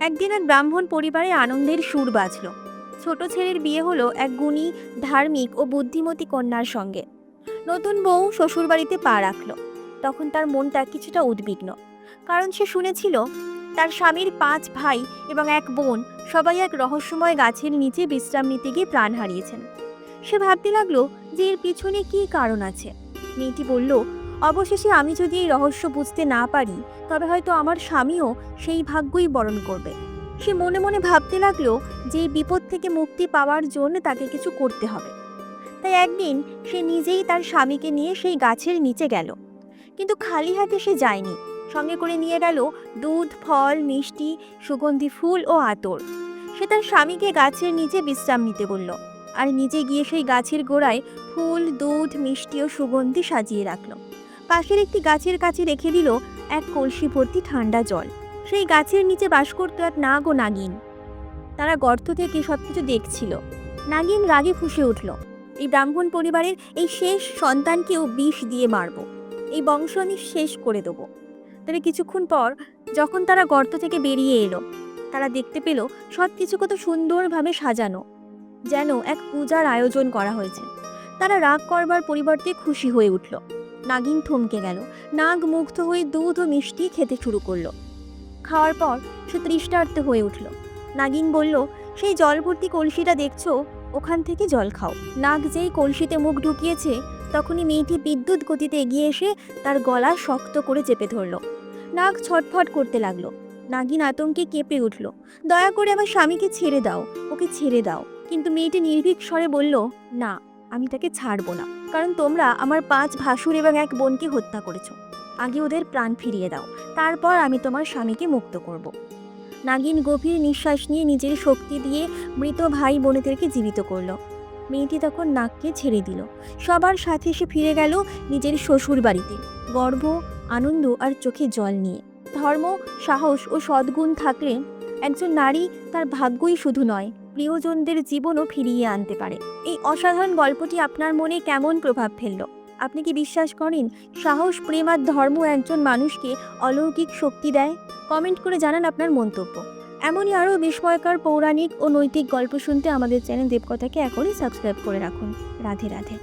একদিন এক ব্রাহ্মণ পরিবারে আনন্দের সুর বাজল। ছোট ছেলের বিয়ে হলো এক গুণী, ধার্মিক ও বুদ্ধিমতী কন্যার সঙ্গে। নতুন বউ শ্বশুরবাড়িতে পা রাখল। তখন তার মনটা কিছুটা উদ্বিগ্ন। কারণ সে শুনেছিল, তার স্বামীর পাঁচ ভাই এবং এক বোন সবাই এক রহস্যময় গাছের নিচে বিশ্রাম নিতে গিয়ে প্রাণ হারিয়েছেন। সে ভাবতে লাগল যে এর পিছনে কী কারণ আছে। মেয়েটি বলল অবশেষে আমি যদি এই রহস্য বুঝতে না পারি, তবে হয়তো আমার স্বামীও সেই ভাগ্যই বরণ করবে। সে মনে মনে ভাবতে লাগল যে বিপদ থেকে মুক্তি পাওয়ার জন্য তাকে কিছু করতে হবে। তাই একদিন সে নিজেই তার স্বামীকে নিয়ে সেই গাছের নিচে গেল। কিন্তু খালি হাতে সে যায়নি। সঙ্গে করে নিয়ে গেল দুধ, ফল, মিষ্টি, সুগন্ধি ফুল ও আতর। সে তার স্বামীকে গাছের নিচে বিশ্রাম নিতে বলল আর নিজে গিয়ে সেই গাছের গোড়ায় ফুল, দুধ, মিষ্টি ও সুগন্ধি সাজিয়ে রাখল। পাশের একটি গাছের কাছে রেখে দিল এক কলসি ভর্তি ঠান্ডা জল। সেই গাছের নিচে বাস করতো এক নাগ ও নাগিন। তারা গর্ত থেকে সবকিছু দেখছিল। নাগিন রাগে ফুঁসে উঠল, এই ব্রাহ্মণ পরিবারের এই শেষ সন্তানকেও বিষ দিয়ে মারব। এই বংশ আমি শেষ করে দেবো। তবে কিছুক্ষণ পর যখন তারা গর্ত থেকে বেরিয়ে এলো, তারা দেখতে পেল সব কিছু কত সুন্দরভাবে সাজানো, যেন এক পূজার আয়োজন করা হয়েছে। তারা রাগ করবার পরিবর্তে খুশি হয়ে উঠল। নাগিন থমকে গেল। নাগ মুগ্ধ হয়ে দুধ ও মিষ্টি খেতে শুরু করল। খাওয়ার পর সে তৃষ্ণার্ত হয়ে উঠল। নাগিন বলল, সেই জল ভর্তি কলসিটা দেখছ? ওখান থেকে জল খাও। নাগ যেই কলসিতে মুখ ঢুকিয়েছে, তখনই মেয়েটি বিদ্যুৎ গতিতে এগিয়ে এসে তার গলা শক্ত করে চেপে ধরল। নাগ ছটফট করতে লাগল। নাগিন আতঙ্কে কেঁপে উঠল, দয়া করে আমার স্বামীকে ছেড়ে দাও, ওকে ছেড়ে দাও। কিন্তু মেয়েটি নির্ভীক স্বরে বলল, না। আমি তাকে ছাড়বো না। কারণ তোমরা আমার পাঁচ ভাসুর এবং এক বোনকে হত্যা করেছ। আগে ওদের প্রাণ ফিরিয়ে দাও। তারপর আমি তোমার স্বামীকে মুক্ত করব। নাগিন গভীর নিঃশ্বাস নিয়ে নিজের শক্তি দিয়ে মৃত ভাই বোনেদেরকে জীবিত করল। মেয়েটি তখন নাককে ছেড়ে দিল। সবার সাথে সে ফিরে গেল নিজের শ্বশুর বাড়িতে। গর্ব, আনন্দ আর চোখে জল নিয়ে। ধর্ম, সাহস ও সদ্গুণ থাকলে একজন নারী তার ভাগ্যই শুধু নয় প্রিয়জনদের জীবনও ফিরিয়ে আনতে পারে। এই অসাধারণ গল্পটি আপনার মনে কেমন প্রভাব ফেলল? আপনি কি বিশ্বাস করেন সাহস, প্রেম আর ধর্ম একজন মানুষকে অলৌকিক শক্তি দেয়? কমেন্ট করে জানান আপনার মন্তব্য। এমনই আরও বিস্ময়কর পৌরাণিক ও নৈতিক গল্প শুনতে আমাদের চ্যানেল দেবকথাকে এখনই সাবস্ক্রাইব করে রাখুন। রাধে রাধে।